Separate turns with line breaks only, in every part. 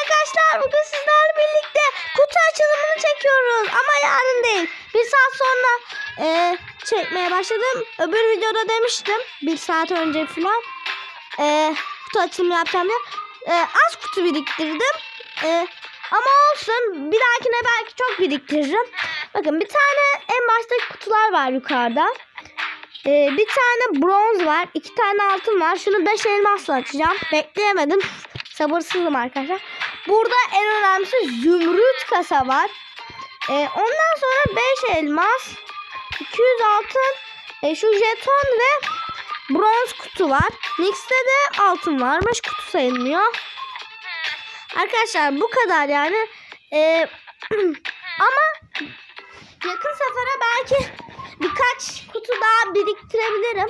arkadaşlar bugün sizlerle birlikte kutu açılımını çekiyoruz ama yarın değil. Bir saat sonra e, çekmeye başladım. Öbür videoda demiştim bir saat önce falan e, kutu açılımı yapacağım diye. E, az kutu biriktirdim. E, ama olsun bir dahakine belki çok biriktiririm. Bakın bir tane en baştaki kutular var yukarıda. E, bir tane bronz var. iki tane altın var. Şunu 5 elmasla açacağım. Bekleyemedim. Sabırsızım arkadaşlar. Burada en önemlisi zümrüt kasa var. Ee, ondan sonra 5 elmas, 200 altın, e, şu jeton ve bronz kutu var. Nix'te de altın varmış. Kutu sayılmıyor. Arkadaşlar bu kadar yani. Ee, ama yakın sefere belki birkaç kutu daha biriktirebilirim.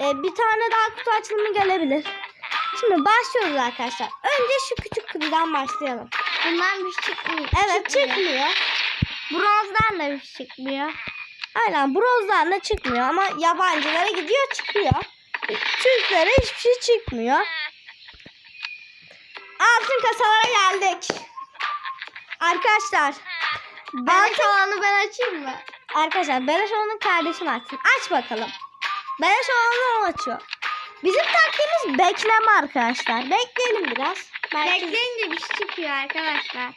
Ee, bir tane daha kutu açılımı gelebilir. Şimdi başlıyoruz arkadaşlar. Önce şu küçük kutudan başlayalım.
Bundan bir şey çıkmıyor.
Evet çıkmıyor.
Bronzdan da bir şey çıkmıyor.
Aynen bronzdan da çıkmıyor ama yabancılara gidiyor çıkıyor. Türklere hiçbir şey çıkmıyor. Altın kasalara geldik. Arkadaşlar. Altın
olanı ben açayım mı?
Arkadaşlar Beleş onun kardeşim açsın. Aç bakalım. Beleş olanı o açıyor. Bizim taktiğimiz bekleme arkadaşlar. Bekleyelim biraz.
Bekleyince bir şey çıkıyor arkadaşlar.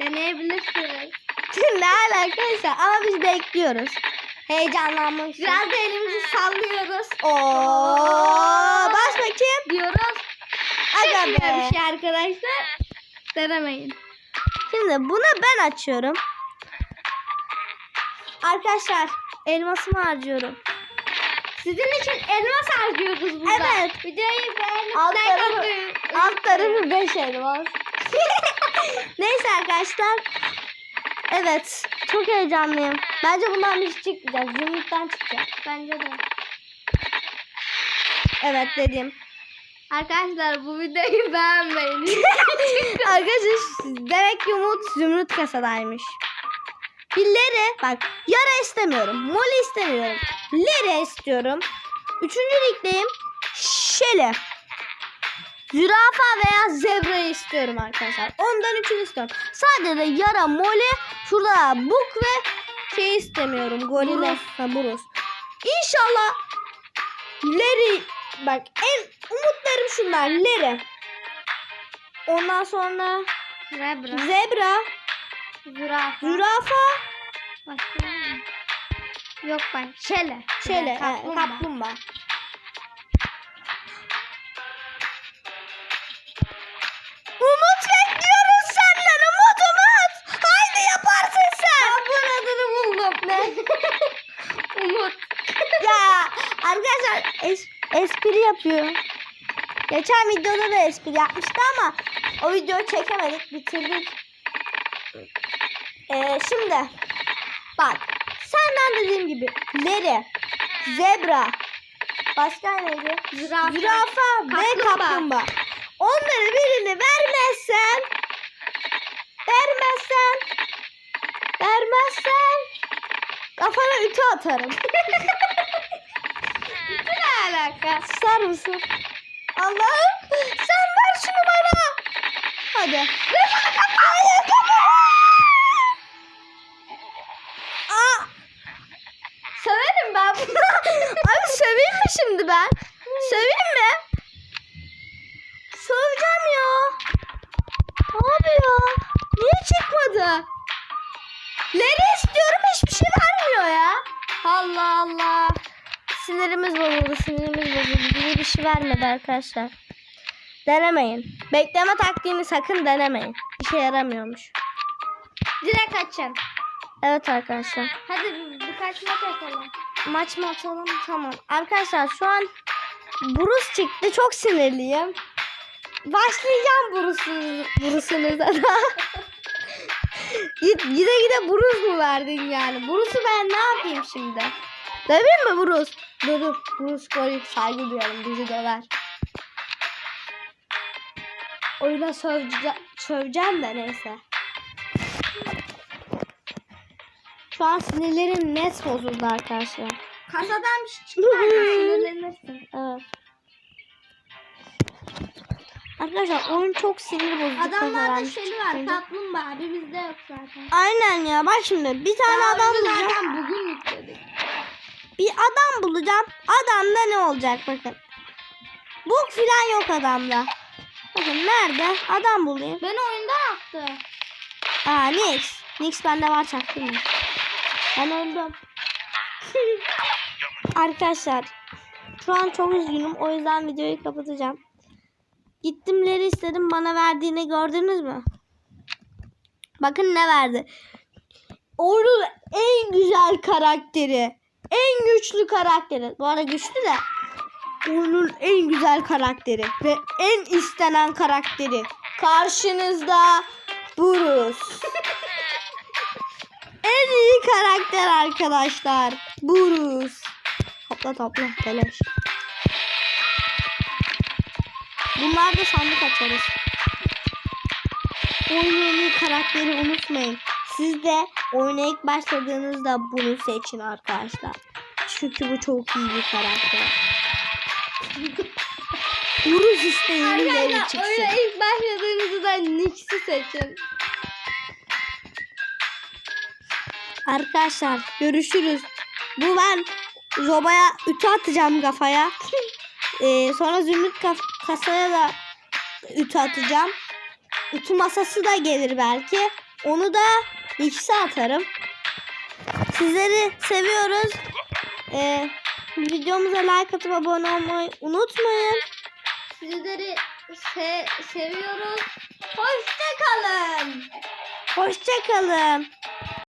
Deneyebilirsiniz.
ne alakaysa ama biz bekliyoruz. Heyecanlanmak için.
Biraz da elimizi sallıyoruz.
Oo, bas bakayım.
Diyoruz.
Aga be.
bir şey arkadaşlar. Denemeyin.
Şimdi bunu ben açıyorum. Arkadaşlar elmasımı harcıyorum.
Sizin için elmas harcıyoruz burada.
Evet.
Videoyu beğenip
Alt
like
tarafı,
atmayı
alt tarafı 5 elmas. Neyse arkadaşlar. Evet. Çok heyecanlıyım. Bence bundan bir şey çıkmayacak. Zümrüt'ten çıkacak.
Bence de.
Evet dedim.
Arkadaşlar bu videoyu beğenmeyin.
Arkadaşlar demek ki Umut Zümrüt kasadaymış. Pilleri bak yara istemiyorum. Moli istemiyorum. Lere istiyorum. Üçüncü ligdeyim. Şele. Zürafa veya zebrayı istiyorum arkadaşlar. Ondan üçünü istiyorum. Sadece yara, moli, şurada buk ve şey istemiyorum. Gorille.
Buruz.
Ha, buruz. İnşallah Leri bak en umutlarım şunlar. Leri. Ondan sonra
Zebra.
zebra,
Zürafa.
zürafa,
Başka? Yok ben. Şele.
şöyle e,
Kaplumbağa.
kaplumbağa. Umut bekliyoruz senden Umut Umut. Haydi yaparsın sen.
Ben bunun adını buldum.
Ne?
Umut.
ya arkadaşlar es- espri yapıyor. Geçen videoda da espri yapmıştı ama o videoyu çekemedik bitirdik. Ee, şimdi bak senden dediğim gibi leri, zebra, başka neydi?
Zürafa.
Zürafa ve
Kaplumbağa.
kaplumbağa. Onları birini vermezsen vermezsen vermezsen kafana ütü atarım.
Ne alaka?
Sar mısın? Allah'ım sen ver şunu bana. Hadi. Hayır kapat. Söveyim mi şimdi ben? Söveyim mi? Söveceğim ya. Abi ya. Niye çıkmadı? Leri istiyorum hiçbir şey vermiyor ya. Allah Allah. Sinirimiz bozuldu, sinirimiz bozuldu. Bize bir şey vermedi arkadaşlar. Denemeyin. Bekleme taktiğini sakın denemeyin. İşe yaramıyormuş.
Direkt açın.
Evet arkadaşlar.
Hadi bir- birkaç maç atalım.
Maç mı atalım? Tamam. Arkadaşlar şu an Burus çıktı. Çok sinirliyim. Başlayacağım Burus'un Burus'unuza da. Git, gide gide Burus mu verdin yani? Burus'u ben ne yapayım şimdi? Döveyim mi Burus? Dur dur. Burus koy saygı duyarım. Bizi döver. O yüzden sövce, söveceğim de neyse. Şu an sinirlerim net bozuldu arkadaşlar.
Kasadan bir şey çıkmaz. Sinirlenirsin.
Evet. Arkadaşlar oyun çok sinir bozucu.
Adamlarda şeyli var. Kaplumbağa. Bir bizde yok zaten.
Aynen ya bak şimdi bir tane
Daha
adam bulacağım.
zaten bugün yükledik.
Bir adam bulacağım. Adamda ne olacak bakın. Bug filan yok adamda. Bakın nerede? Adam bulayım.
Beni oyunda attı.
Aa Nix. Nix bende var çaktırma. Ben öldüm. Arkadaşlar şu an çok üzgünüm. O yüzden videoyu kapatacağım. Gittimleri istedim. Bana verdiğini gördünüz mü? Bakın ne verdi. Onun en güzel karakteri. En güçlü karakteri. Bu arada güçlü de. Onun en güzel karakteri. Ve en istenen karakteri. Karşınızda Bruce. en iyi karakter arkadaşlar. Bruce. Topla topla beleş. Bunlar da sandık açarız. Oyunun karakteri unutmayın. Siz de oyuna ilk başladığınızda bunu seçin arkadaşlar. Çünkü bu çok iyi bir karakter. Bruce isteyin
Arkadaşlar oyuna ilk başladığınızda Nix'i seçin.
Arkadaşlar görüşürüz. Bu ben Zoba'ya ütü atacağım kafaya. Ee, sonra Zümrüt kaf- kasaya da ütü atacağım. Ütü masası da gelir belki. Onu da X'e atarım. Sizleri seviyoruz. Ee, videomuza like atıp abone olmayı unutmayın.
Sizleri se seviyoruz. Hoşçakalın.
Hoşçakalın.